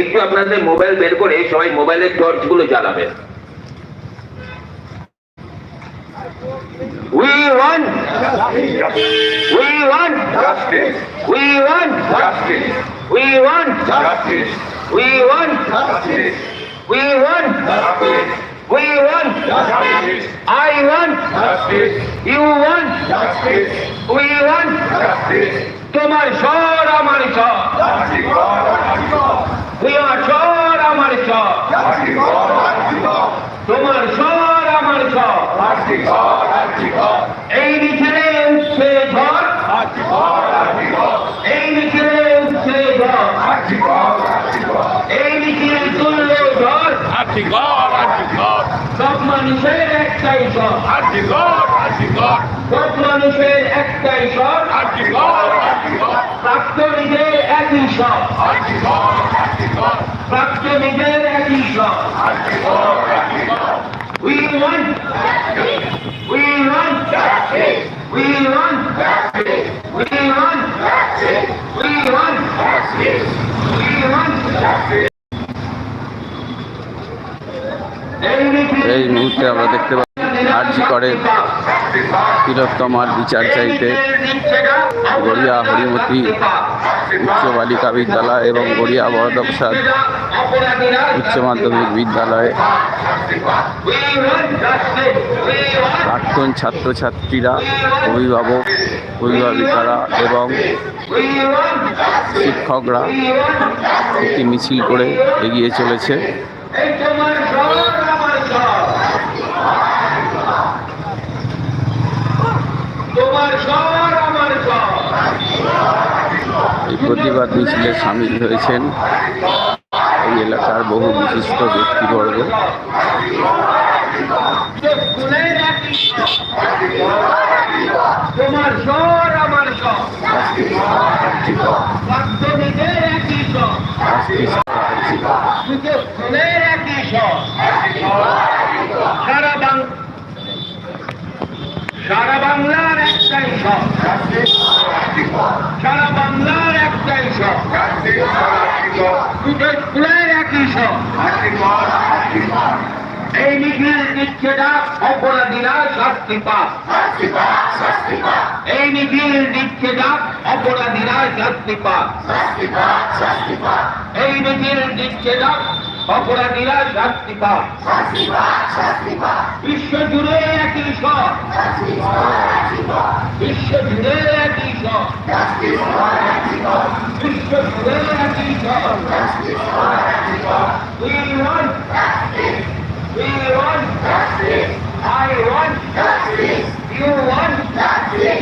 একটু আপনাদের মোবাইল বের করে সবাই মোবাইলের টর্চগুলো জ্বালাবেন We want, we want, Justice, we want, justice, we want, justice, we want, justice, we want, justice, we want, justice, I want, justice, you want, justice, we want, justice, তোমার স্বর আমার স্বর Antigone, তোমার স্বর আমার স্বর তোমার স্বর আমার স্বর এই মিছিলে উঠছে ঝড় এই মিছিলে উঠছে ঝড় এই মিছিল তুললে ঝড় সব মানুষের একটাই স্বর Antigone, Antigone, সব মানুষের একটাই স্বর Antigone, Antigone, প্রাক্তনীদের একই স্বর Antigone, Antigone, প্রাক্তনীদের একই স্বর Antigone, Antigone, We want, we want, we want, we want, we want, we want. এই মুহূর্তে আমরা দেখতে পাচ্ছি আরজি করে তিলোত্তমার বিচার চাইতে গড়িয়া হরিমতি উচ্চ বালিকা বিদ্যালয় এবং গড়িয়া বরদপ্রসাদ উচ্চ মাধ্যমিক বিদ্যালয়ে প্রাক্তন ছাত্রছাত্রীরা, অভিভাবক, অভিভাবিকারা এবং শিক্ষকরা একটি মিছিল করে এগিয়ে চলেছে তোমার স্বর আমার স্বর এই প্রতিবাদ মিছিলে সামিল হয়েছেন এই এলাকার বহু বিশিষ্ট ব্যক্তিবর্গ। সারা বাংলার একটাই স্বর সারা বাংলার দুটো ফুলের একই স্বর এই দিচ্ছে ডাক অপরাধীরা শাস্তি পাক। এই নিখিল ডাক অপরাধীরা শাস্তি পাক। এই ডাক অপরাধীরা শাস্তি পাক বিশ্ব জুড়ে একই স্বর বিশ্ব জুড়ে একই স্বর বিশ্ব জুড়ে একই স্বর We want We want justice. I want justice. You want justice.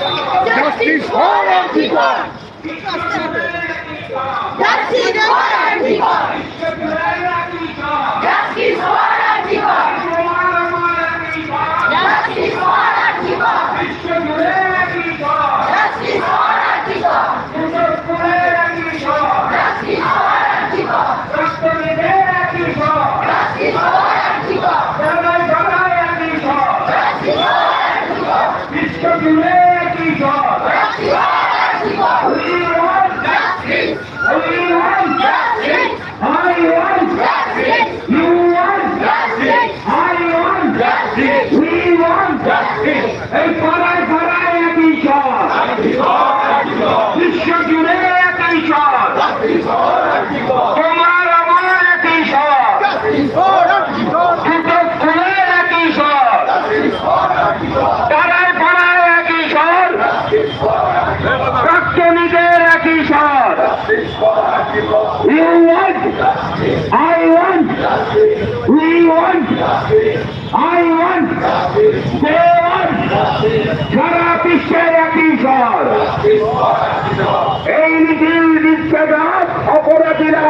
Justice for Antigua! Justice for Antigua! জুড়ে একাই স্বর। তোমার আমার একই স্বর। দুটো খুলে একই স্বর। পাড়ায় একই স্বর। We want, I want, they want, সারা বিশ্বের একই স্বর এই নীতির নিষেধাত অপরাধীরা